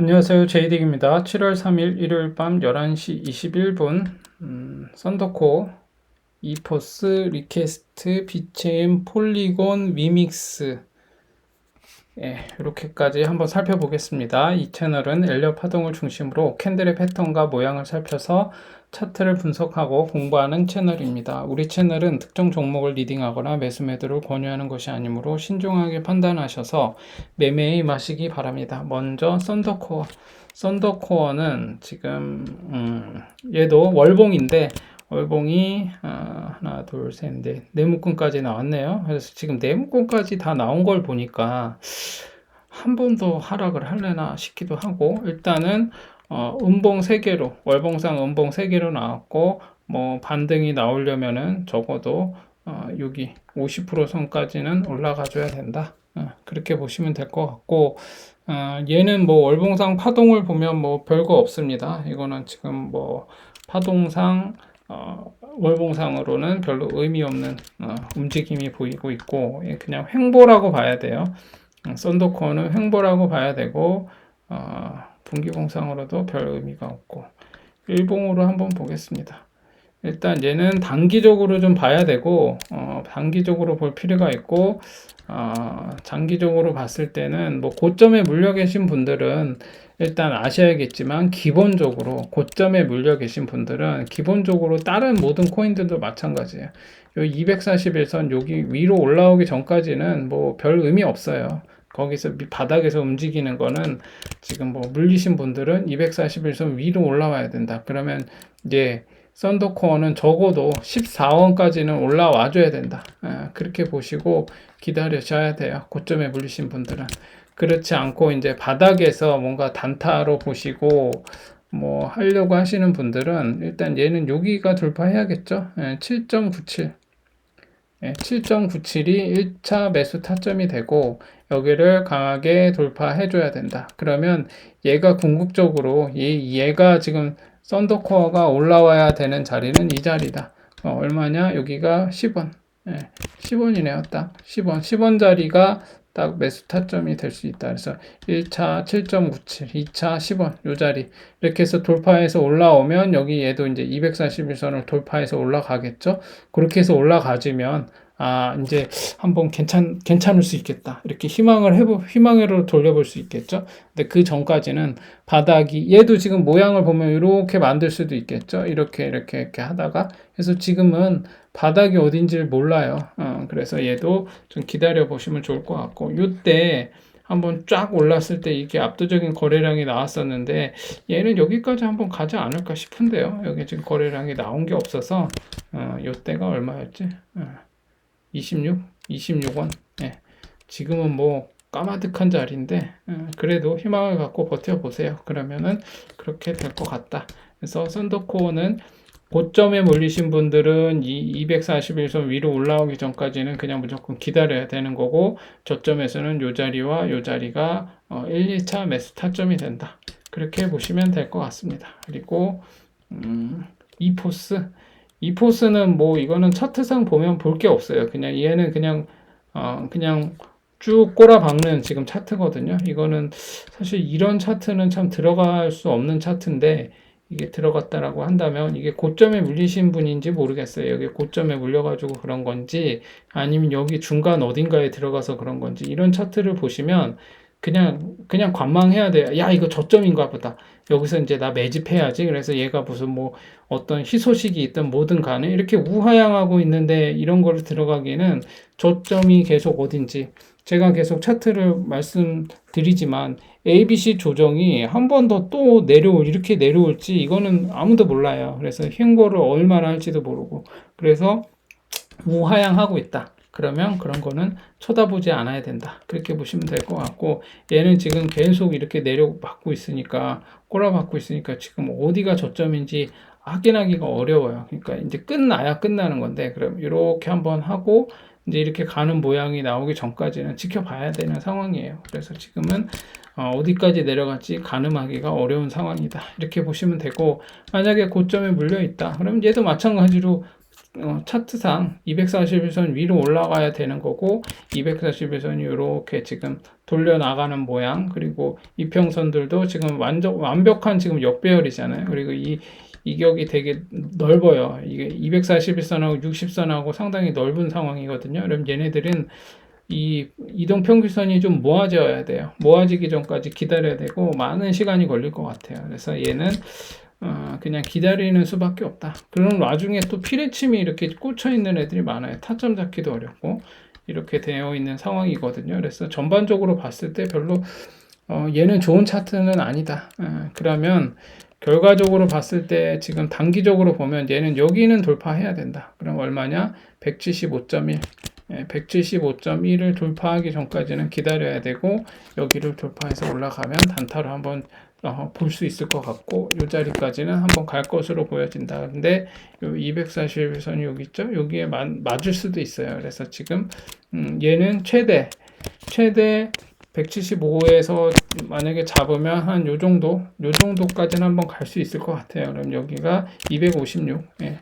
안녕하세요. 제이딕입니다. 7월 3일 일요일 밤 11시 21분 음, 썬더코 이포스 리퀘스트 비체인 폴리곤 위믹스 예, 이렇게까지 한번 살펴보겠습니다. 이 채널은 엘리어 파동을 중심으로 캔들의 패턴과 모양을 살펴서 차트를 분석하고 공부하는 채널입니다. 우리 채널은 특정 종목을 리딩하거나 매수 매도를 권유하는 것이 아니므로 신중하게 판단하셔서 매매에 임하시기 바랍니다. 먼저 썬더코어. 썬더코어는 지금 음, 얘도 월봉인데 월봉이 아, 하나 둘 셋 넷 네 묶음까지 나왔네요. 그래서 지금 네 묶음까지 다 나온 걸 보니까 한 번 더 하락을 할래나 싶기도 하고 일단은 어, 음봉 3개로 월봉상 음봉 3개로 나왔고 뭐 반등이 나오려면은 적어도 어, 여기 50% 선까지는 올라가 줘야 된다. 어, 그렇게 보시면 될 것 같고 어, 얘는 뭐 월봉상 파동을 보면 뭐 별거 없습니다. 이거는 지금 뭐 파동상 어, 월봉상으로는 별로 의미 없는 어, 움직임이 보이고 있고 그냥 횡보라고 봐야 돼요. 음, 썬더코어는 횡보라고 봐야 되고 어, 분기봉상으로도 별 의미가 없고 일봉으로 한번 보겠습니다. 일단 얘는 단기적으로 좀 봐야 되고 어, 단기적으로 볼 필요가 있고 어, 장기적으로 봤을 때는 뭐 고점에 물려 계신 분들은 일단 아셔야겠지만 기본적으로 고점에 물려 계신 분들은 기본적으로 다른 모든 코인들도 마찬가지예요. 요 241선 여기 위로 올라오기 전까지는 뭐 별 의미 없어요. 거기서 바닥에서 움직이는 거는 지금 뭐 물리신 분들은 241선 위로 올라와야 된다. 그러면 이제 썬더코어는 적어도 14원까지는 올라와 줘야 된다. 아, 그렇게 보시고 기다리셔야 돼요. 고점에 물리신 분들은. 그렇지 않고 이제 바닥에서 뭔가 단타로 보시고 뭐 하려고 하시는 분들은 일단 얘는 여기가 돌파해야겠죠. 7.97. 예, 7.97이 예, 1차 매수 타점이 되고 여기를 강하게 돌파해 줘야 된다. 그러면 얘가 궁극적으로 얘, 얘가 지금 썬더코어가 올라와야 되는 자리는 이 자리다. 어, 얼마냐? 여기가 10원. 예, 10원이네요. 딱 10원. 10원 자리가 딱 매수 타점이 될 수 있다. 그래서 1차 7.97, 2차 10원 요 자리 이렇게 해서 돌파해서 올라오면 여기 얘도 이제 241선을 돌파해서 올라가겠죠. 그렇게 해서 올라가지면 아 이제 한번 괜찮 괜찮을 수 있겠다 이렇게 희망을 해보 희망으로 돌려볼 수 있겠죠. 근데 그 전까지는 바닥이 얘도 지금 모양을 보면 이렇게 만들 수도 있겠죠. 이렇게 이렇게 이렇게 하다가 그래서 지금은 바닥이 어딘지를 몰라요. 어, 그래서 얘도 좀 기다려 보시면 좋을 것 같고 이때 한번 쫙 올랐을 때 이게 압도적인 거래량이 나왔었는데 얘는 여기까지 한번 가지 않을까 싶은데요. 여기 지금 거래량이 나온 게 없어서 어, 이때가 얼마였지? 어. 26, 26원. 예. 지금은 뭐 까마득한 자리인데 예, 그래도 희망을 갖고 버텨보세요. 그러면은 그렇게 될 것 같다. 그래서 썬더코어는 고점에 몰리신 분들은 이 241선 위로 올라오기 전까지는 그냥 무조건 기다려야 되는 거고 저점에서는 요 자리와 요 자리가 1, 어, 2차 매수 타점이 된다. 그렇게 보시면 될 것 같습니다. 그리고 음, 이포스 이 포스는 뭐 이거는 차트상 보면 볼 게 없어요. 그냥 얘는 그냥 어 그냥 쭉 꼬라박는 지금 차트거든요. 이거는 사실 이런 차트는 참 들어갈 수 없는 차트인데 이게 들어갔다라고 한다면 이게 고점에 물리신 분인지 모르겠어요. 여기 고점에 물려가지고 그런 건지 아니면 여기 중간 어딘가에 들어가서 그런 건지 이런 차트를 보시면 그냥 그냥 관망해야 돼요. 야 이거 저점인가 보다. 여기서 이제 나 매집해야지. 그래서 얘가 무슨 뭐 어떤 희소식이 있든 뭐든 간에 이렇게 우하향하고 있는데 이런 거를 들어가기에는 저점이 계속 어딘지 제가 계속 차트를 말씀드리지만 ABC 조정이 한 번 더 또 내려올 이렇게 내려올지 이거는 아무도 몰라요. 그래서 횡보를 얼마나 할지도 모르고 그래서 우하향하고 있다. 그러면 그런 거는 쳐다보지 않아야 된다. 그렇게 보시면 될 것 같고 얘는 지금 계속 이렇게 내려받고 있으니까 꼬라받고 있으니까 지금 어디가 저점인지 확인하기가 어려워요. 그러니까 이제 끝나야 끝나는 건데 그럼 이렇게 한번 하고 이제 이렇게 가는 모양이 나오기 전까지는 지켜봐야 되는 상황이에요. 그래서 지금은 어, 디까지 내려갈지 가늠하기가 어려운 상황이다. 이렇게 보시면 되고 만약에 고점에 물려 있다. 그럼 얘도 마찬가지로 어, 차트상 241선 위로 올라가야 되는 거고 241선이 이렇게 지금 돌려 나가는 모양 그리고 이평선들도 지금 완전 완벽한 지금 역배열이잖아요. 그리고 이 이격이 되게 넓어요. 이게 241선하고 60선하고 상당히 넓은 상황이거든요. 그럼 얘네들은 이 이동 평균선이 좀 모아져야 돼요. 모아지기 전까지 기다려야 되고 많은 시간이 걸릴 것 같아요. 그래서 얘는 어, 그냥 기다리는 수밖에 없다. 그런 와중에 또 피레침이 이렇게 꽂혀 있는 애들이 많아요. 타점 잡기도 어렵고 이렇게 되어 있는 상황이거든요. 그래서 전반적으로 봤을 때 별로 어, 얘는 좋은 차트는 아니다. 어, 그러면 결과적으로 봤을 때 지금 단기적으로 보면 얘는 여기는 돌파해야 된다. 그럼 얼마냐? 175.1. 175.1을 돌파하기 전까지는 기다려야 되고 여기를 돌파해서 올라가면 단타로 한번 어, 볼 수 있을 것 같고 이 자리까지는 한번 갈 것으로 보여진다. 근데 요 241선이 여기 있죠? 여기에 마, 맞을 수도 있어요. 그래서 지금 음, 얘는 최대 최대 175에서 만약에 잡으면 한 요 정도 요 정도까지는 한번 갈 수 있을 것 같아요. 그럼 여기가 256 예.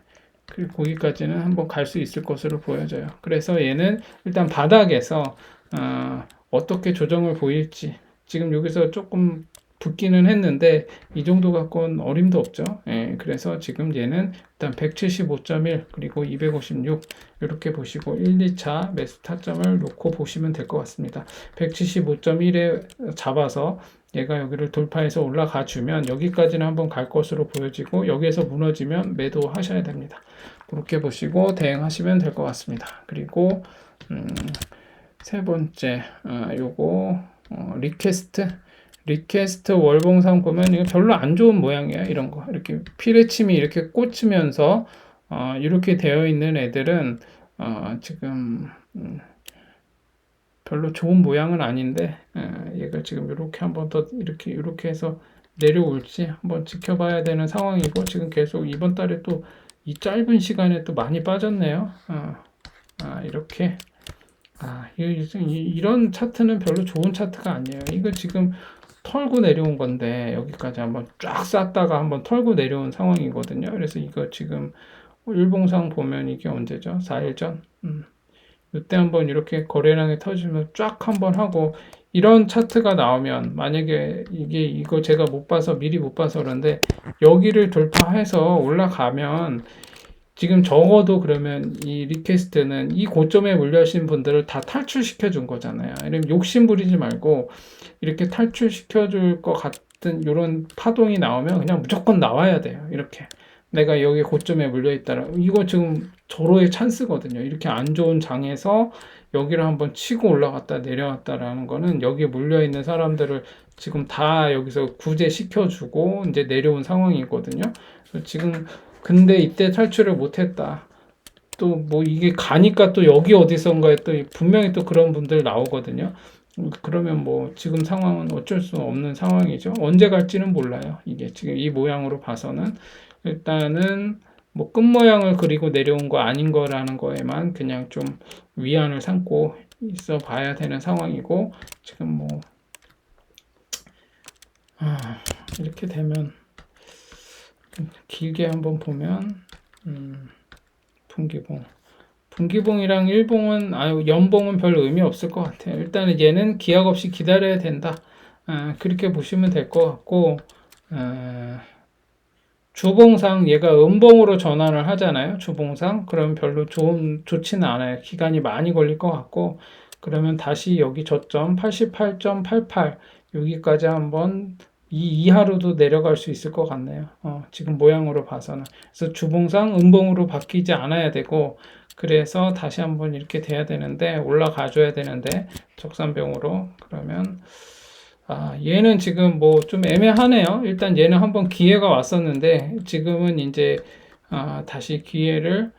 그리고 거기까지는 한번 갈 수 있을 것으로 보여져요. 그래서 얘는 일단 바닥에서 어, 어떻게 조정을 보일지 지금 여기서 조금 붙기는 했는데 이 정도 갖고는 어림도 없죠. 예, 그래서 지금 얘는 일단 175.1 그리고 256 이렇게 보시고 1, 2차 매수 타점을 놓고 보시면 될 것 같습니다. 175.1에 잡아서 얘가 여기를 돌파해서 올라가 주면 여기까지는 한번 갈 것으로 보여지고 여기에서 무너지면 매도하셔야 됩니다. 그렇게 보시고 대응하시면 될 것 같습니다. 그리고 음, 세 번째 어, 요거 어, 리퀘스트 리퀘스트 월봉상 보면 이거 별로 안 좋은 모양이야 이런 거 이렇게 피레침이 이렇게 꽂히면서 어, 이렇게 되어 있는 애들은 어, 지금 음, 별로 좋은 모양은 아닌데 어, 얘가 지금 이렇게 한번 더 이렇게 이렇게 해서 내려올지 한번 지켜봐야 되는 상황이고 지금 계속 이번 달에 또 이 짧은 시간에 또 많이 빠졌네요. 어, 아, 이렇게 아, 이런 차트는 별로 좋은 차트가 아니에요. 이거 지금 털고 내려온 건데 여기까지 한번 쫙 쌌다가 한번 털고 내려온 상황이거든요. 그래서 이거 지금 일봉상 보면 이게 언제죠? 4일 전. 음. 이때 한번 이렇게 거래량이 터지면 쫙 한번 하고 이런 차트가 나오면 만약에 이게 이거 제가 못 봐서 미리 못 봐서 그런데 여기를 돌파해서 올라가면 지금 적어도 그러면 이 리퀘스트는 이 고점에 물려신 분들을 다 탈출시켜 준 거잖아요. 이러면 욕심 부리지 말고 이렇게 탈출시켜 줄 것 같은 이런 파동이 나오면 그냥 무조건 나와야 돼요. 이렇게. 내가 여기 고점에 물려 있다라 이거 지금 절호의 찬스거든요. 이렇게 안 좋은 장에서 여기를 한번 치고 올라갔다 내려왔다라는 거는 여기에 물려 있는 사람들을 지금 다 여기서 구제시켜 주고 이제 내려온 상황이거든요. 지금 근데 이때 탈출을 못했다. 또 뭐 이게 가니까 또 여기 어디선가에 또 분명히 또 그런 분들 나오거든요. 그러면 뭐 지금 상황은 어쩔 수 없는 상황이죠. 언제 갈지는 몰라요. 이게 지금 이 모양으로 봐서는 일단은 뭐 끝 모양을 그리고 내려온 거 아닌 거라는 거에만 그냥 좀 위안을 삼고 있어 봐야 되는 상황이고 지금 뭐 아, 이렇게 되면 길게 한번 보면 음, 분기봉 분기봉이랑 일봉은 아유 연봉은 별 의미 없을 것 같아요. 일단은 얘는 기약 없이 기다려야 된다. 아, 그렇게 보시면 될 것 같고 아, 주봉상 얘가 음봉으로 전환을 하잖아요. 주봉상 그럼 별로 좋은 좋지는 않아요. 기간이 많이 걸릴 것 같고 그러면 다시 여기 저점 88.88 여기까지 한번 이 이하로도 내려갈 수 있을 것 같네요. 어, 지금 모양으로 봐서는. 그래서 주봉상 음봉으로 바뀌지 않아야 되고, 그래서 다시 한번 이렇게 돼야 되는데, 올라가 줘야 되는데, 적산병으로. 그러면, 아, 얘는 지금 뭐 좀 애매하네요. 일단 얘는 한번 기회가 왔었는데, 지금은 이제, 아, 다시 기회를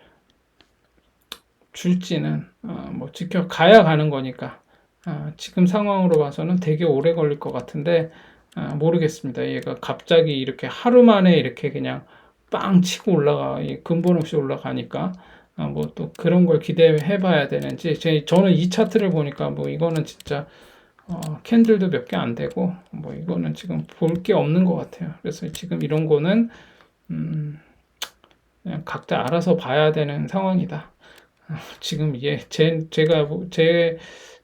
줄지는, 아, 뭐 지켜가야 가는 거니까. 아, 지금 상황으로 봐서는 되게 오래 걸릴 것 같은데, 아, 모르겠습니다. 얘가 갑자기 이렇게 하루 만에 이렇게 그냥 빵 치고 올라가, 근본 없이 올라가니까, 아, 뭐 또 그런 걸 기대해 봐야 되는지, 제, 저는 이 차트를 보니까 뭐 이거는 진짜, 어, 캔들도 몇 개 안 되고, 뭐 이거는 지금 볼 게 없는 것 같아요. 그래서 지금 이런 거는, 음, 그냥 각자 알아서 봐야 되는 상황이다. 어, 지금 이게 제, 제가 뭐- 제,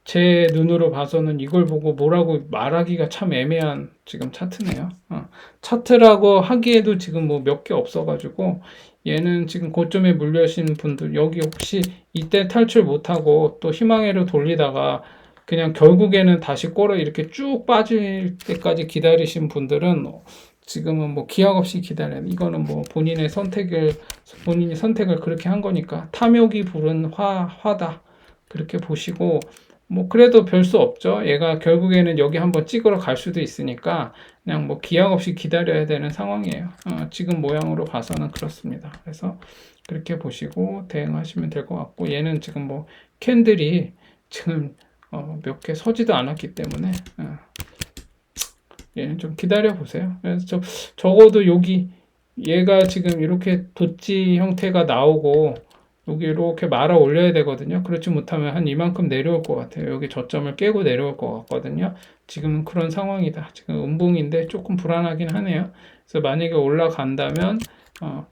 제 눈으로 봐서는 이걸 보고 뭐라고 말하기가 참 애매한 지금 차트네요. 어, 차트라고 하기에도 지금 뭐 몇 개 없어가지고 얘는 지금 고점에 물려신 분들 여기 혹시 이때 탈출 못하고 또 희망회로 돌리다가 그냥 결국에는 다시 꼬러 이렇게 쭉 빠질 때까지 기다리신 분들은 지금은 뭐 기약 없이 기다려. 이거는 뭐 본인의 선택을 본인이 선택을 그렇게 한 거니까 탐욕이 부른 화 화다 그렇게 보시고 뭐 그래도 별 수 없죠. 얘가 결국에는 여기 한번 찍으러 갈 수도 있으니까 그냥 뭐 기약 없이 기다려야 되는 상황이에요. 어, 지금 모양으로 봐서는 그렇습니다. 그래서 그렇게 보시고 대응하시면 될 것 같고 얘는 지금 뭐 캔들이 지금 어, 몇 개 서지도 않았기 때문에 어, 얘는 좀 기다려 보세요. 그래서 저, 적어도 여기 얘가 지금 이렇게 도치 형태가 나오고 여기 이렇게 말아 올려야 되거든요. 그렇지 못하면 한 이만큼 내려올 것 같아요. 여기 저점을 깨고 내려올 것 같거든요. 지금은 그런 상황이다. 지금 음봉인데 조금 불안하긴 하네요. 그래서 만약에 올라간다면 어,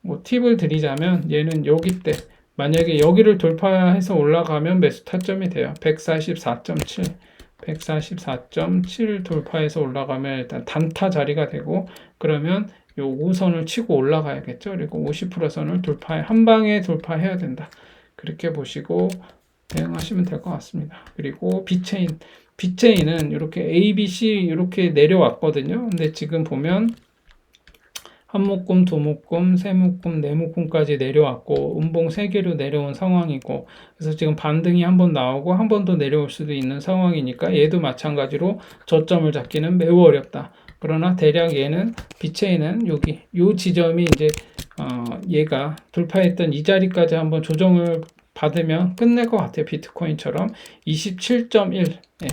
뭐 팁을 드리자면 얘는 여기 때 만약에 여기를 돌파해서 올라가면 매수 타점이 돼요. 144.7 144.7 돌파해서 올라가면 일단 단타 자리가 되고 그러면 요 5선을 치고 올라가야겠죠. 그리고 50% 선을 돌파해 한 방에 돌파해야 된다. 그렇게 보시고 대응하시면 될 것 같습니다. 그리고 비체인 비체인은 이렇게 A, B, C 이렇게 내려왔거든요. 근데 지금 보면 한 묶음, 두 묶음, 세 묶음, 네 묶음까지 내려왔고 음봉 세 개로 내려온 상황이고 그래서 지금 반등이 한 번 나오고 한 번 더 내려올 수도 있는 상황이니까 얘도 마찬가지로 저점을 잡기는 매우 어렵다. 그러나 대략 얘는 비체인은 여기 요 지점이 이제 어 얘가 돌파했던 이 자리까지 한번 조정을 받으면 끝낼 것 같아요. 비트코인처럼 27.1 예.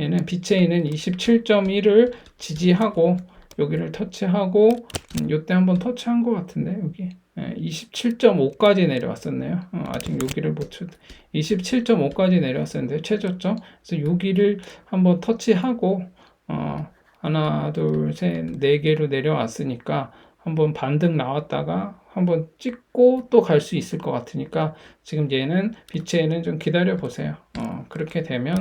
얘는 비체인은 27.1을 지지하고 여기를 터치하고 음, 요때 한번 터치한 것 같은데 여기 예, 27.5까지 내려왔었네요. 어, 아직 여기를 못 쳐. 27.5까지 내려왔었는데 최저점. 그래서 여기를 한번 터치하고 어, 하나, 둘, 셋, 네 개로 내려왔으니까 한번 반등 나왔다가 한번 찍고 또 갈 수 있을 것 같으니까 지금 얘는 빛에는 좀 기다려 보세요. 어, 그렇게 되면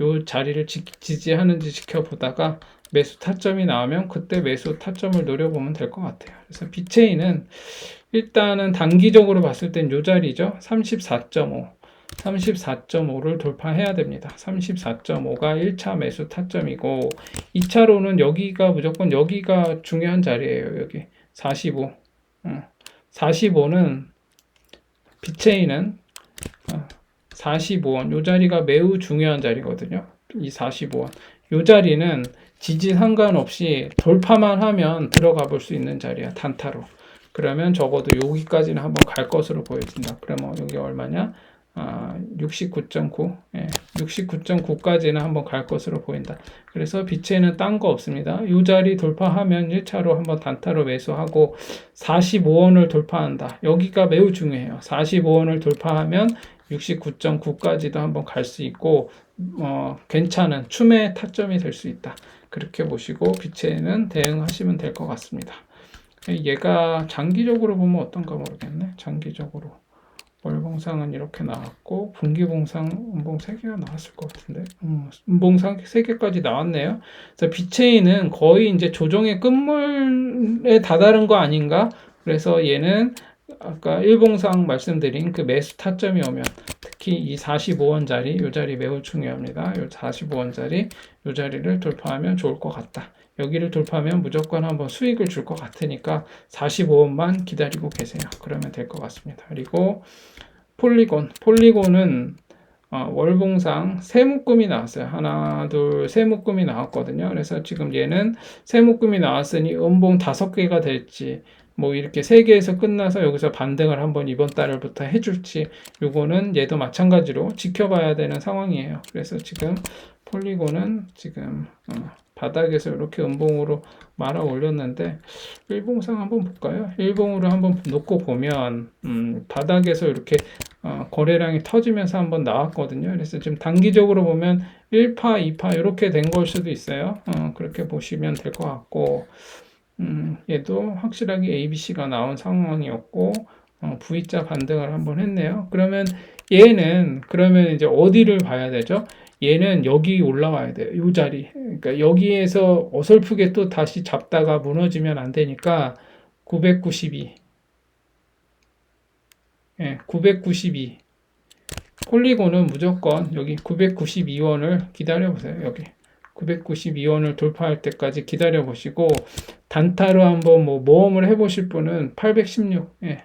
요 자리를 지, 지지하는지 지켜보다가 매수 타점이 나오면 그때 매수 타점을 노려보면 될 것 같아요. 그래서 비체인은 일단은 단기적으로 봤을 땐 요 자리죠. 34.5. 34.5를 돌파해야 됩니다. 34.5가 1차 매수 타점이고 2차로는 여기가 무조건 여기가 중요한 자리예요. 여기 45. 어, 45는 비체인은 어, 45원 요 자리가 매우 중요한 자리거든요. 이 45원. 요 자리는 지지 상관없이 돌파만 하면 들어가 볼 수 있는 자리야. 단타로. 그러면 적어도 여기까지는 한번 갈 것으로 보여진다. 그러면 여기 얼마냐? 아, 69.9, 예, 69.9까지는 한번 갈 것으로 보인다. 그래서 빛에는 딴 거 없습니다. 이 자리 돌파하면 1차로 한번 단타로 매수하고 45원을 돌파한다. 여기가 매우 중요해요. 45원을 돌파하면 69.9까지도 한번 갈 수 있고 어, 괜찮은 춤의 타점이 될 수 있다. 그렇게 보시고 빛에는 대응하시면 될 것 같습니다. 얘가 장기적으로 보면 어떤가 모르겠네. 장기적으로. 월봉상은 이렇게 나왔고 분기봉상 음봉 3개가 나왔을 것 같은데 음, 음봉상 3개까지 나왔네요. 그래서 비체인은 거의 이제 조정의 끝물에 다다른 거 아닌가? 그래서 얘는 아까 일봉상 말씀드린 그 매수 타점이 오면 특히 이 45원짜리 이 자리 매우 중요합니다. 이 45원짜리 이 자리를 돌파하면 좋을 것 같다. 여기를 돌파하면 무조건 한번 수익을 줄 것 같으니까 45원만 기다리고 계세요. 그러면 될 것 같습니다. 그리고 폴리곤. 폴리곤은 어, 월봉상 세 묶음이 나왔어요. 하나, 둘, 세 묶음이 나왔거든요. 그래서 지금 얘는 세 묶음이 나왔으니 음봉 다섯 개가 될지, 뭐 이렇게 세 개에서 끝나서 여기서 반등을 한번 이번 달부터 해줄지, 요거는 얘도 마찬가지로 지켜봐야 되는 상황이에요. 그래서 지금 폴리곤은 지금 어, 바닥에서 이렇게 음봉으로 말아 올렸는데 일봉상 한번 볼까요? 일봉으로 한번 놓고 보면 음, 바닥에서 이렇게 어, 거래량이 터지면서 한번 나왔거든요. 그래서 지금 단기적으로 보면 1파, 2파 이렇게 된 걸 수도 있어요. 어, 그렇게 보시면 될 것 같고 음, 얘도 확실하게 ABC가 나온 상황이었고 어, V자 반등을 한번 했네요. 그러면 얘는 그러면 이제 어디를 봐야 되죠? 얘는 여기 올라와야 돼요. 이 자리. 그러니까 여기에서 어설프게 또 다시 잡다가 무너지면 안 되니까 992. 예, 992. 폴리곤은 무조건 여기 992원을 기다려 보세요. 여기 992원을 돌파할 때까지 기다려 보시고 단타로 한번 뭐 모험을 해 보실 분은 816. 예.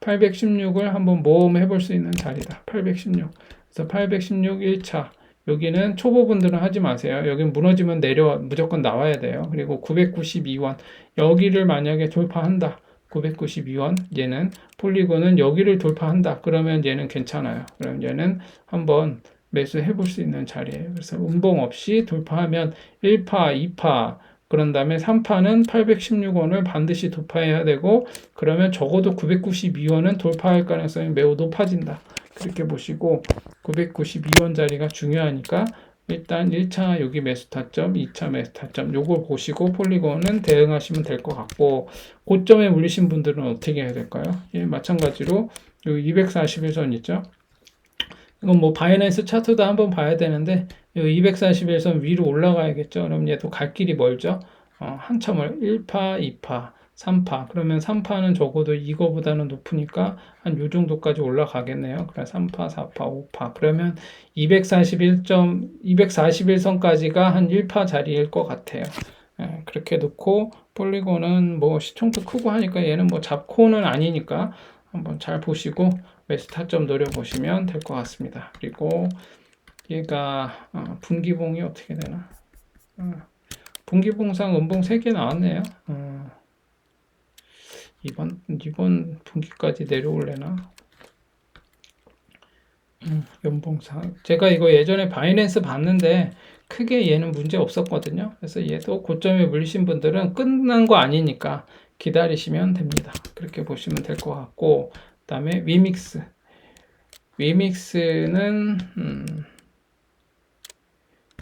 816을 한번 모험해 볼 수 있는 자리다. 816. 그래서 816 1차. 여기는 초보분들은 하지 마세요. 여기 무너지면 내려 무조건 나와야 돼요. 그리고 992원. 여기를 만약에 돌파한다. 992원. 얘는 폴리곤은 여기를 돌파한다. 그러면 얘는 괜찮아요. 그럼 얘는 한번 매수해 볼 수 있는 자리예요. 그래서 음봉 없이 돌파하면 1파, 2파, 그런 다음에 3파는 816원을 반드시 돌파해야 되고 그러면 적어도 992원은 돌파할 가능성이 매우 높아진다. 그렇게 보시고 992원 자리가 중요하니까 일단 1차 여기 매수 타점, 2차 매수 타점 요걸 보시고 폴리곤은 대응하시면 될 것 같고 고점에 물리신 분들은 어떻게 해야 될까요? 예, 마찬가지로 요 241선 있죠? 이건 뭐 바이낸스 차트도 한번 봐야 되는데 이 241선 위로 올라가야겠죠. 그럼 얘도 갈 길이 멀죠. 어, 한참을 1파, 2파, 3파. 그러면 3파는 적어도 이거보다는 높으니까 한 요 정도까지 올라가겠네요. 그래 3파, 4파, 5파. 그러면 241점 241선까지가 한 1파 자리일 것 같아요. 예, 그렇게 놓고 폴리곤은 뭐 시총도 크고 하니까 얘는 뭐 잡코는 아니니까 한번 잘 보시고 매수 타점 노려보시면 될 것 같습니다. 그리고 얘가 어, 분기봉이 어떻게 되나? 어, 분기봉상 음봉 3개 나왔네요. 어, 이번 이번 분기까지 내려올래나? 음, 연봉상 제가 이거 예전에 바이낸스 봤는데 크게 얘는 문제 없었거든요. 그래서 얘도 고점에 물리신 분들은 끝난 거 아니니까 기다리시면 됩니다. 그렇게 보시면 될 것 같고 그다음에 위믹스 위믹스는 음,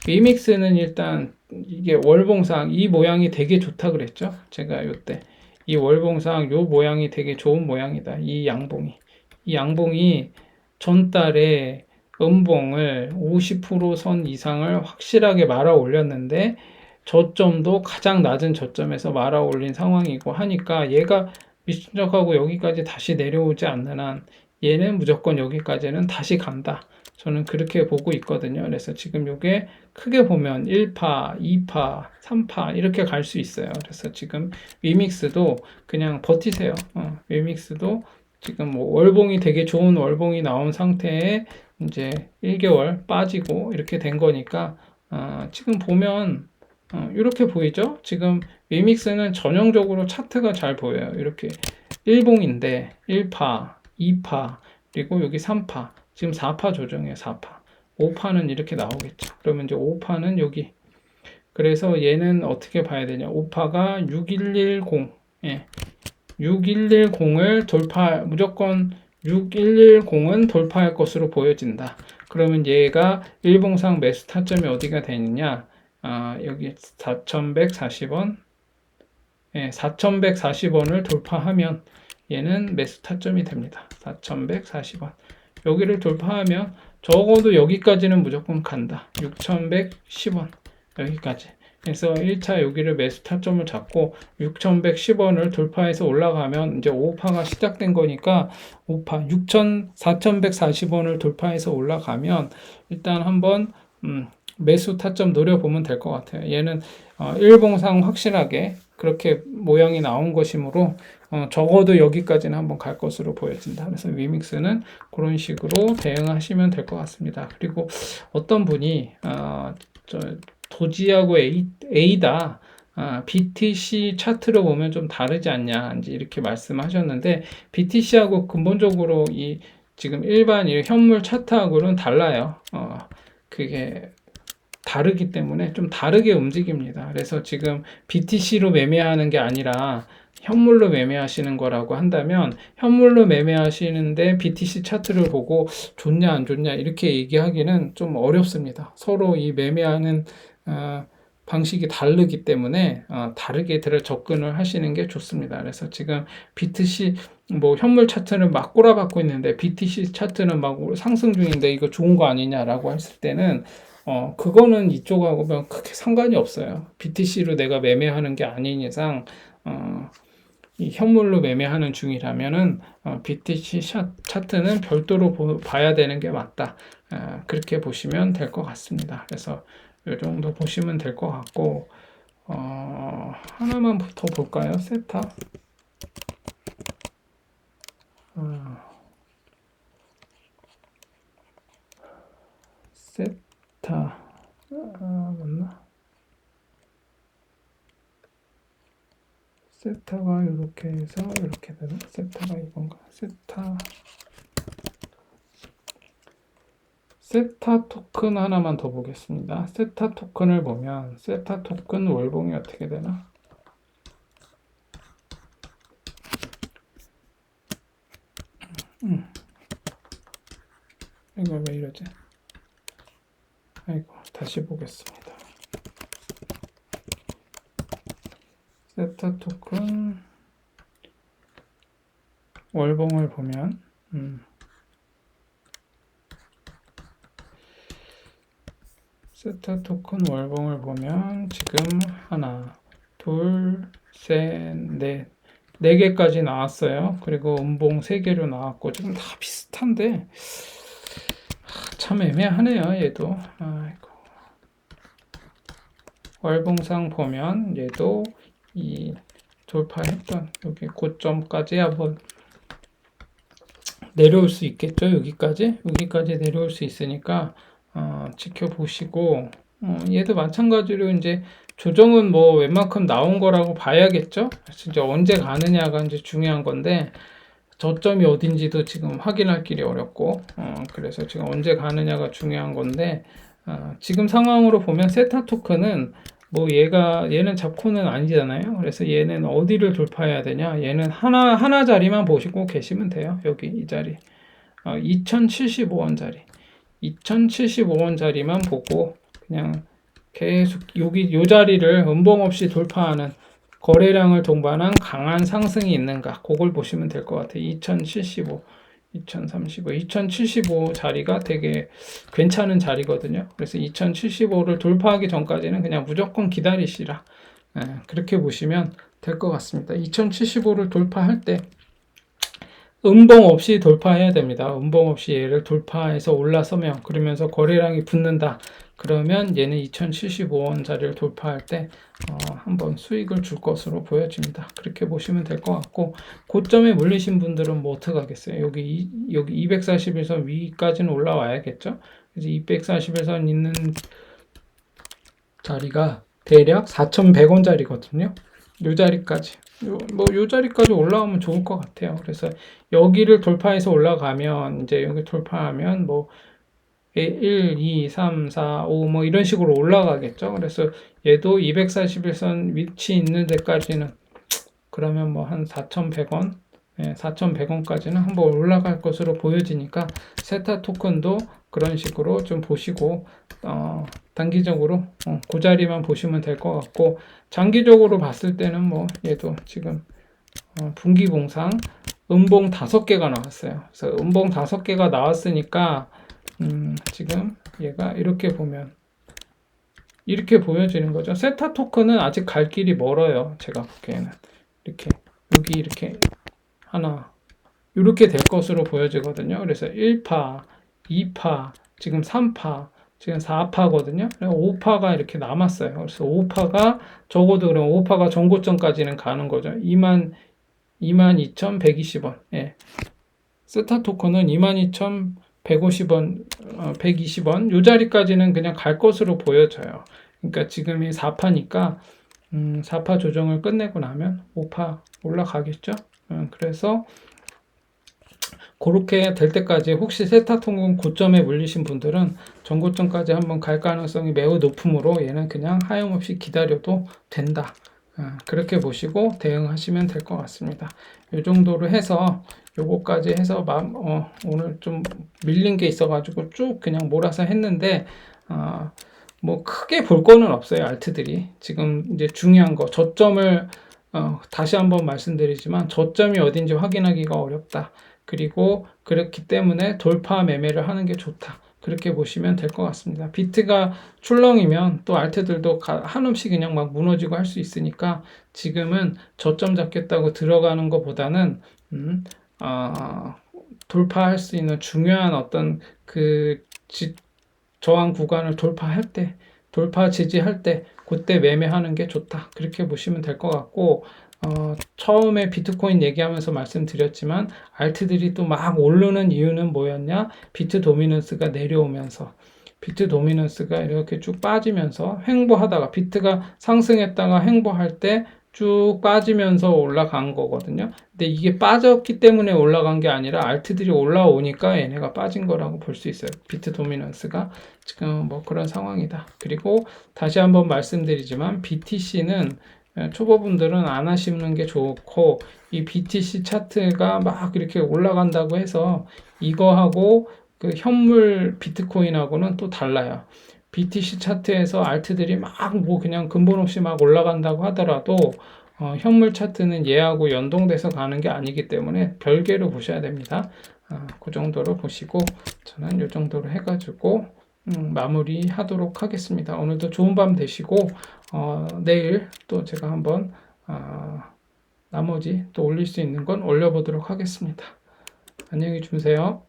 위믹스는 일단 이게 월봉상 이 모양이 되게 좋다 그랬죠 제가 요때 이 월봉상 요 모양이 되게 좋은 모양이다. 이 양봉이. 이 양봉이 전달에 음봉을 50%선 이상을 확실하게 말아 올렸는데 저점도 가장 낮은 저점에서 말아 올린 상황이고 하니까 얘가 미친척하고 여기까지 다시 내려오지 않는 한 얘는 무조건 여기까지는 다시 간다. 저는 그렇게 보고 있거든요. 그래서 지금 이게 크게 보면 1파, 2파, 3파 이렇게 갈 수 있어요. 그래서 지금 위믹스도 그냥 버티세요. 어, 위믹스도 지금 뭐 월봉이 되게 좋은 월봉이 나온 상태에 이제 1개월 빠지고 이렇게 된 거니까 어, 지금 보면 어, 이렇게 보이죠? 지금 위믹스는 전형적으로 차트가 잘 보여요. 이렇게 1봉인데 1파, 2파, 그리고 여기 3파. 지금 4파 조정이에요. 4파. 5파는 이렇게 나오겠죠. 그러면 이제 5파는 여기. 그래서 얘는 어떻게 봐야 되냐. 5파가 6110. 예. 6110을 돌파, 무조건 6110은 돌파할 것으로 보여진다. 그러면 얘가 일봉상 매수 타점이 어디가 되느냐? 아, 여기 4140원. 예, 4140원을 돌파하면 얘는 매수 타점이 됩니다. 4140원. 여기를 돌파하면 적어도 여기까지는 무조건 간다. 6110원. 여기까지. 그래서 1차 여기를 매수 타점을 잡고 6110원을 돌파해서 올라가면 이제 5파가 시작된 거니까 5파 6 4140원을 돌파해서 올라가면 일단 한번 음, 매수 타점 노려보면 될 것 같아요. 얘는 어, 일봉상 확실하게 그렇게 모양이 나온 것이므로 어, 적어도 여기까지는 한번 갈 것으로 보여진다. 그래서 위믹스는 그런 식으로 대응하시면 될 것 같습니다. 그리고 어떤 분이 어, 저 도지하고 A, A다. 아, BTC 차트로 보면 좀 다르지 않냐 이렇게 말씀하셨는데 BTC하고 근본적으로 이 지금 일반 이 현물 차트하고는 달라요. 어, 그게 다르기 때문에 좀 다르게 움직입니다. 그래서 지금 BTC로 매매하는 게 아니라 현물로 매매하시는 거라고 한다면 현물로 매매하시는데 BTC 차트를 보고 좋냐 안 좋냐 이렇게 얘기하기는 좀 어렵습니다. 서로 이 매매하는 어, 방식이 다르기 때문에 어, 다르게 들어 접근을 하시는 게 좋습니다. 그래서 지금 BTC 뭐 현물 차트는 막 꼬라박고 있는데 BTC 차트는 막 상승 중인데 이거 좋은 거 아니냐라고 했을 때는 어 그거는 이쪽하고 뭐 크게 상관이 없어요. BTC로 내가 매매하는 게 아닌 이상 어, 이 현물로 매매하는 중이라면은 어, BTC 차, 차트는 별도로 보, 봐야 되는 게 맞다. 어, 그렇게 보시면 될 것 같습니다. 그래서 이 정도 보시면 될 것 같고 어, 하나만 더 볼까요? 세타. 어, 세타 아, 맞나? 세타가 이렇게 해서 이렇게 되나? 세타가 이건가? 세타 세타 토큰 하나만 더 보겠습니다. 세타 토큰을 보면 세타 토큰 월봉이 어떻게 되나? 음. 이거 왜 이러지? 아이고 다시 보겠습니다. 세타 토큰 월봉을 보면 음. 세타 토큰 월봉을 보면 지금 하나, 둘, 셋, 넷, 네 개까지 나왔어요. 그리고 음봉 세 개로 나왔고 지금 다 비슷한데 참 애매하네요. 얘도 아이고. 월봉상 보면 얘도 이 돌파했던 여기 고점까지 한번 내려올 수 있겠죠. 여기까지 여기까지 내려올 수 있으니까 어, 지켜보시고 어, 얘도 마찬가지로 이제 조정은 뭐 웬만큼 나온 거라고 봐야겠죠. 진짜 언제 가느냐가 이제 중요한 건데 저점이 어딘지도 지금 확인할 길이 어렵고 어, 그래서 지금 언제 가느냐가 중요한 건데 어, 지금 상황으로 보면 세타 토큰은 뭐 얘가 얘는 잡코는 아니잖아요. 그래서 얘는 어디를 돌파해야 되냐? 얘는 하나 하나 자리만 보시고 계시면 돼요. 여기 이 자리. 어, 2075원 자리. 2075원짜리만 보고 그냥 계속 여기 요 자리를 음봉 없이 돌파하는 거래량을 동반한 강한 상승이 있는가 그걸 보시면 될 것 같아요. 2075, 2035, 2075 자리가 되게 괜찮은 자리거든요. 그래서 2075를 돌파하기 전까지는 그냥 무조건 기다리시라. 예, 그렇게 보시면 될 것 같습니다. 2075를 돌파할 때 음봉 없이 돌파해야 됩니다. 음봉 없이 얘를 돌파해서 올라서면 그러면서 거래량이 붙는다. 그러면 얘는 2075원짜리를 돌파할 때 어, 한번 수익을 줄 것으로 보여집니다. 그렇게 보시면 될 것 같고 고점에 물리신 분들은 뭐 어떻게 하겠어요? 여기 여기 241선 위까지는 올라와야겠죠. 그래서 241선 있는 자리가 대략 4,100원짜리거든요. 이 자리까지 뭐요 자리까지 올라오면 좋을 것 같아요. 그래서 여기를 돌파해서 올라가면 이제 여기 돌파하면 뭐 1, 2, 3, 4, 5 뭐 이런 식으로 올라가겠죠. 그래서 얘도 241선 위치 있는 데까지는 그러면 뭐 한 4,100원, 예, 4,100원까지는 한번 올라갈 것으로 보여지니까 세타 토큰도 그런 식으로 좀 보시고 어, 단기적으로 어, 그 자리만 보시면 될 것 같고 장기적으로 봤을 때는 뭐 얘도 지금 어, 분기봉상 음봉 다섯 개가 나왔어요. 그래서 음봉 다섯 개가 나왔으니까 음, 지금 얘가 이렇게 보면 이렇게 보여지는 거죠. 세타 토큰은 아직 갈 길이 멀어요. 제가 보기에는 이렇게 여기 이렇게 하나 이렇게 될 것으로 보여지거든요. 그래서 1파, 2파, 지금 3파, 지금 4파거든요. 5파가 이렇게 남았어요. 그래서 5파가 적어도 그럼 5파가 전고점까지는 가는 거죠. 2만 22,120원. 예. 스타 토큰은 22,150원, 어, 120원. 요 자리까지는 그냥 갈 것으로 보여져요. 그러니까 지금이 4파니까 음, 4파 조정을 끝내고 나면 5파 올라가겠죠. 음, 그래서 그렇게 될 때까지 혹시 세타통금 고점에 물리신 분들은 전고점까지 한번 갈 가능성이 매우 높으므로 얘는 그냥 하염없이 기다려도 된다. 아, 그렇게 보시고 대응하시면 될 것 같습니다. 이 정도로 해서 요거까지 해서 어, 오늘 좀 밀린 게 있어가지고 쭉 그냥 몰아서 했는데 어, 뭐 크게 볼 거는 없어요. 알트들이. 지금 이제 중요한 거 저점을 어, 다시 한번 말씀드리지만 저점이 어딘지 확인하기가 어렵다. 그리고 그렇기 때문에 돌파 매매를 하는 게 좋다. 그렇게 보시면 될 것 같습니다. 비트가 출렁이면 또 알트들도 가- 한없이 그냥 막 무너지고 할 수 있으니까 지금은 저점 잡겠다고 들어가는 것보다는 음, 아, 돌파할 수 있는 중요한 어떤 그 지- 저항 구간을 돌파할 때, 돌파 지지할 때, 그때 매매하는 게 좋다. 그렇게 보시면 될 것 같고, 어, 처음에 비트코인 얘기하면서 말씀드렸지만, 알트들이 또 막 오르는 이유는 뭐였냐? 비트 도미넌스가 내려오면서, 비트 도미넌스가 이렇게 쭉 빠지면서 횡보하다가, 비트가 상승했다가 횡보할 때 쭉 빠지면서 올라간 거거든요. 근데 이게 빠졌기 때문에 올라간 게 아니라 알트들이 올라오니까 얘네가 빠진 거라고 볼 수 있어요. 비트 도미넌스가 지금 뭐 그런 상황이다. 그리고 다시 한번 말씀드리지만 BTC는 초보분들은 안 하시는 게 좋고 이 BTC 차트가 막 이렇게 올라간다고 해서 이거하고 그 현물 비트코인하고는 또 달라요. BTC 차트에서 알트들이 막 뭐 그냥 근본 없이 막 올라간다고 하더라도 어, 현물 차트는 얘하고 연동돼서 가는 게 아니기 때문에 별개로 보셔야 됩니다. 아, 그 정도로 보시고 저는 이 정도로 해가지고 음, 마무리 하도록 하겠습니다. 오늘도 좋은 밤 되시고 어, 내일 또 제가 한번 아, 나머지 또 올릴 수 있는 건 올려보도록 하겠습니다. 안녕히 주무세요.